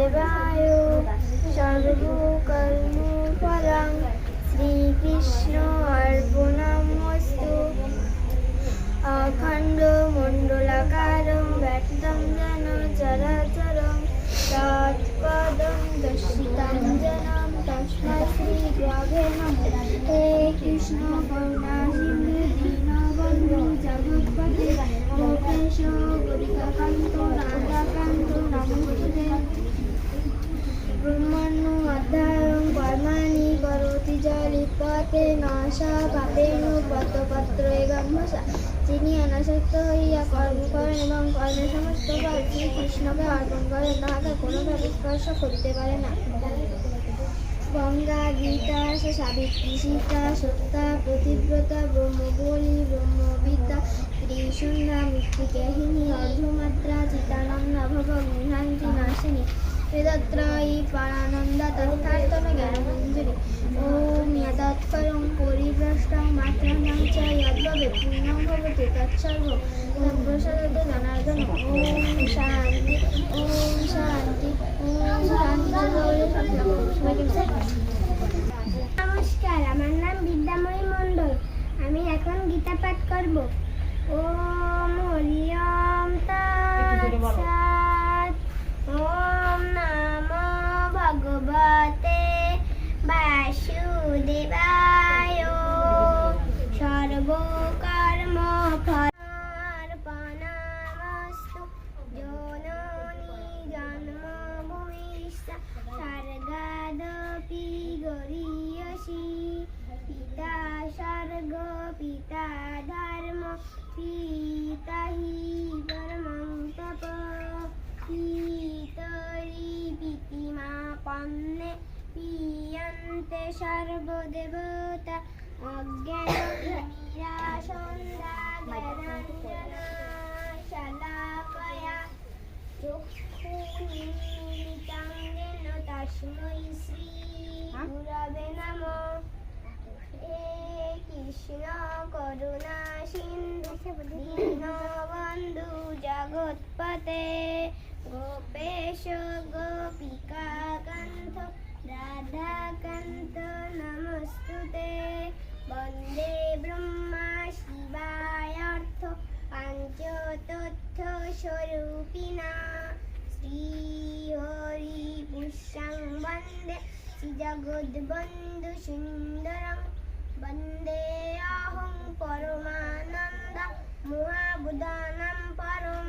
বাসুদেবায় সর্বকর্মফলং শ্রীকৃষ্ণ অর্পণমস্তু অখণ্ড মণ্ডলাকারং ব্যক্তং যেন চরাচরং তৎপদং দর্শিতাং জনম তস্मै শ্রীগুরবে নমঃ হে কৃষ্ণ করুণা সিন্ধু দীনবন্ধু জগৎপতে গোপেশ গোপিকাকান্ত রাধাকান্ত নমস্তুতে অধ্যায়ং কর্মাণি করোতি জলিপতে নাশা পাপেন পত্রপত্র এবং ভাষা যিনি অনাসক্ত হইয়া কর্ম করেন এবং কর্মের সমস্ত ফল শ্রীকৃষ্ণকে অর্পণ করেন তাহাকে কোনোভাবে স্পর্শ করিতে পারে না গঙ্গা গীতা সাবিত্রী সীতা সত্তা প্রতিব্রতা ব্রহ্মবলী ব্রহ্মবিদ্যা ত্রিসন্ধ্যা মৃত্তিকাহিনী অর্ধমাত্রা চিতানন্দা ভব গৃহান্তি নাশিনী বেদত্রয়ী পরানন্দা তথার্থন জ্ঞানমঞ্জুরি। ওম যৎকরং পরিভ্রষ্টং মাত্রাণং চ যদ্ভবে পূর্ণং ভবতি তৎসর্ব তৎপ্রসাদতে জনার্দন ওম শান্তি ওম শান্তি ওম শান্তি। নমস্কার, আমার নাম বিদ্যাময়ী মণ্ডল। আমি এখন গীতা পাঠ করব। স্বর্গাদপি গরীয়সি, পিতা স্বর্গ, পিতা ধর্ম পিতা হি পরমং তপ পিতরি পিতিমা পন্নে পিয়ন্তে সর্বদেবতা অজ্ঞানীরা সন্ধ্যা জ্ঞানাঞ্জনা শলাকয়া চক্ষুনিমিলিতাং যেন তস্मै শ্রী গুরবে নমঃ হে কৃষ্ণ করুণা সিন্ধু। দীনবন্ধু জগৎপতে গোপেশ গোপিকা কান্ত। রাধাকান্ত নমস্তুতে। বন্দে ব্রহ্মা শিবায়ার্থ পাঞ্চতত্থ স্বরূপিণা। শ্রী হরি পুষ্যং বন্দে শ্রীজগদ্বন্ধু সুন্দরং বন্দে অহং পরমানন্দ মহাবুধানাম পরম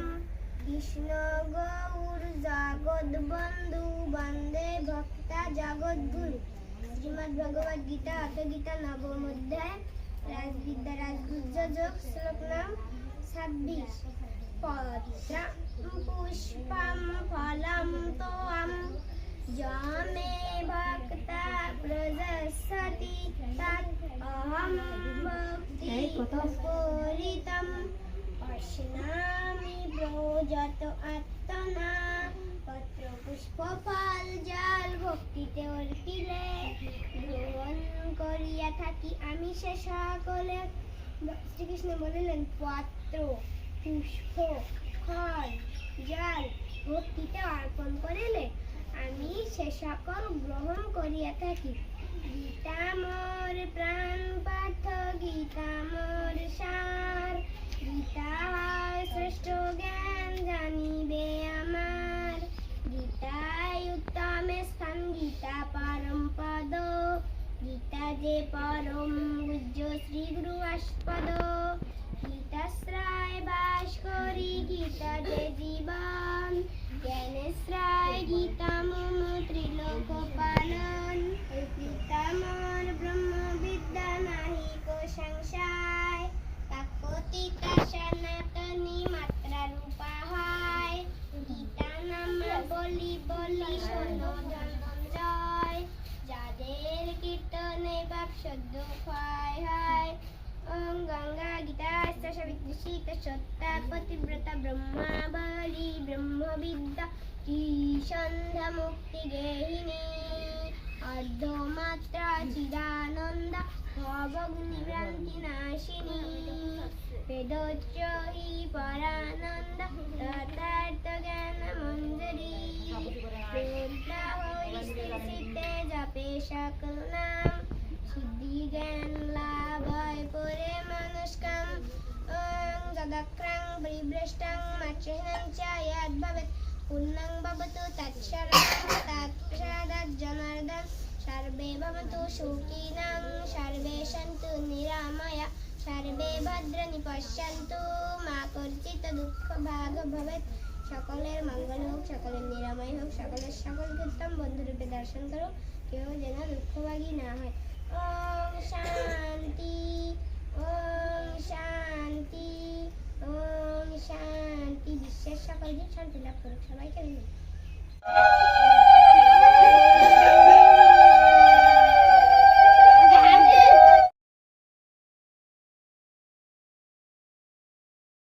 কৃষ্ণ গৌর জগদ্বন্ধু বন্দে ভক্তা জগদ্গুরু শ্রীমদ্ ভগবদ গীতা অত গীতা নবম অধ্যায় রাজবিদ্যা রাজগুজ্জ যোগ শ্লোক নাম ছাব্বিশ পত্রম পুষ্পম ফলম যামে ভক্তিতে গ্রহণ করিয়া থাকি আমি সে সকলে শ্রীকৃষ্ণ বলিলেন পত্র পুষ্প ফল জল ভক্তিতে অর্পণ করিলে আমি সে সকল গ্রহণ করিয়া থাকি। গীতা মোর প্রাণ পাঠ গীতা মোর সার। গীতা হয় শ্রেষ্ঠ জ্ঞান জানিবে আমার। গীতায় উত্তমে স্থান, গীতা পরম পদ। গীতা যে পরম গুজ্জ শ্রী গুরু আস্পদ। গীতাশ্রয় বাস করি, গীতা যে জীবন। ওম গঙ্গা গীতা সাবিত্রী শীত সত্তা পতিব্রতা ব্রহ্মা বলি ব্রহ্মবিদ্যা সন্ধ্যা মুক্তি গেহিনী। অর্ধমাত্রা চিদানন্দ ভবগ্নিভ্রান্তি নাশিনী। বেদোচ্চ হি পরানন্দ তথার্থ জ্ঞান মঞ্জুরি। জপে সকল নাম। জ্ঞান লাভ পরে মানুষ যদক্রাং পরিভ্রষ্টাং মাতৃহীনং চ যদ্ভবেৎ পূর্ণং ভবতু তৎসর্বং তৎসাদাৎ জনার্দন। সর্বে ভবতু সুখীনাং, সর্বে সন্তু নিরাময়া। সর্বে ভদ্রাণি পশ্যন্তু, মা কর্চিত দুঃখ ভাগ ভবেত। সকলের মঙ্গল হোক, সকলের নিরাময় হোক, সকলের সকল উত্তম বন্ধুরূপে দর্শন করো কেউ যেন দুঃখভাগী না হয়। शांती शांती विशेष शांती. लाभ करू क्षमा